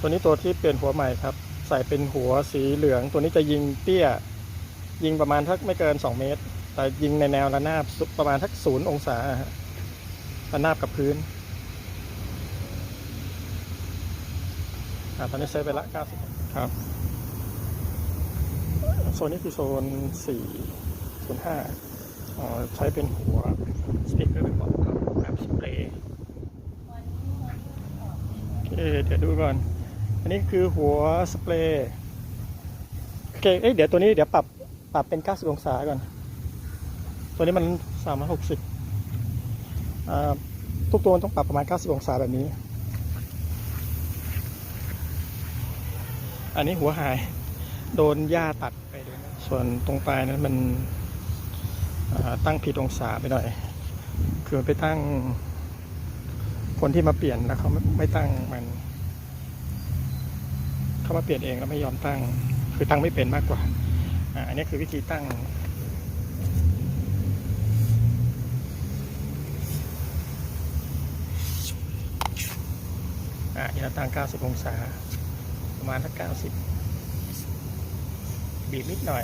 ตัวนี้ตัวที่เปลี่ยนหัวใหม่ครับ ใส่เป็นหัวสีเหลือง ตัวนี้จะยิงเตี้ย ยิงประมาณทักไม่เกิน 2 เมตร แต่ยิงในแนวระนาบประมาณทักศูนย์องศาระนาบกับพื้นอ่าตอนนี้เซฟไปละ 90 ครับ โซนนี้คือโซน 4 โซน5อ๋อใช้เป็นหัวสปีกเกอร์เป็นบอกครับแบบสเปรย์โอเคเดี๋ยวดูก่อน อันนี้คือหัวสเปรย์โอเคเอ้เดี๋ยวตัวนี้เดี๋ยวปรับปรับเป็น 90 องศาก่อน ตัวนี้มัน 360อ่าทุกตัวมันต้องปรับประมาณ 90 องศาแบบนี้ อันนี้หัวหาย โดนหญ้าตัดไปด้วยส่วนตรงปลายนั้นมันตั้งผิดองศาไปหน่อย คือมันไปตั้งคนที่มาเปลี่ยนแล้วเขาไม่ไม่ตั้งมัน เขามาเปลี่ยนเองแล้วไม่ยอมตั้ง คือตั้งไม่เป็นมากกว่าอันนี้คือวิธีตั้งอ่านี่เราตั้ง 90 องศา ประมาณสัก90 บีบนิดหน่อย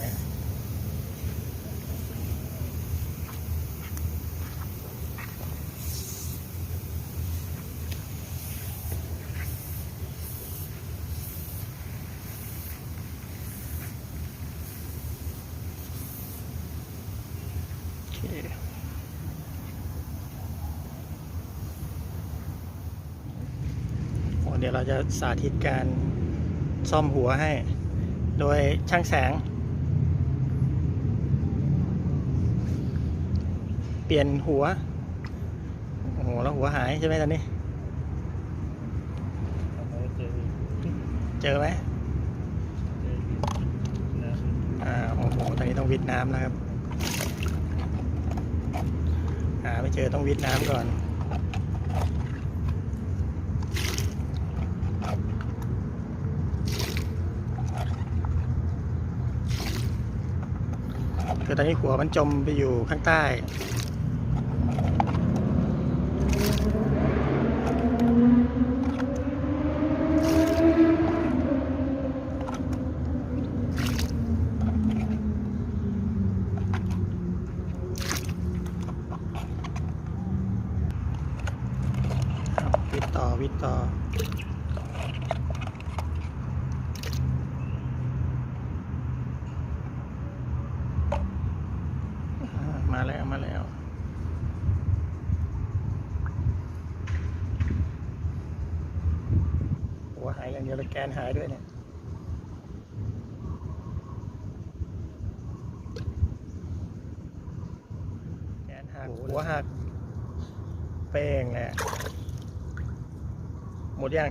เคโอ้เดี๋ยวเราจะสาธิตการซ่อมหัวให้ โดยช่างแสง เปลี่ยนหัว โอ้โห แล้วหัวหายใช่ไหมตอนนี้ เจอไหมอ่าโอ้โห ตอนนี้ต้องวิดน้ำแล้วครับ หาไม่เจอต้องวิดน้ำก่อน คือตอนนี้หัวมันจมไปอยู่ข้างใต้ วิดต่อวิดต่อมาแล้วมาแล้วหัวหายอย่างเดียวเลยแกนหายด้วยเนี่ยแกนหักหัวหักเป้งแหละ หมดยัง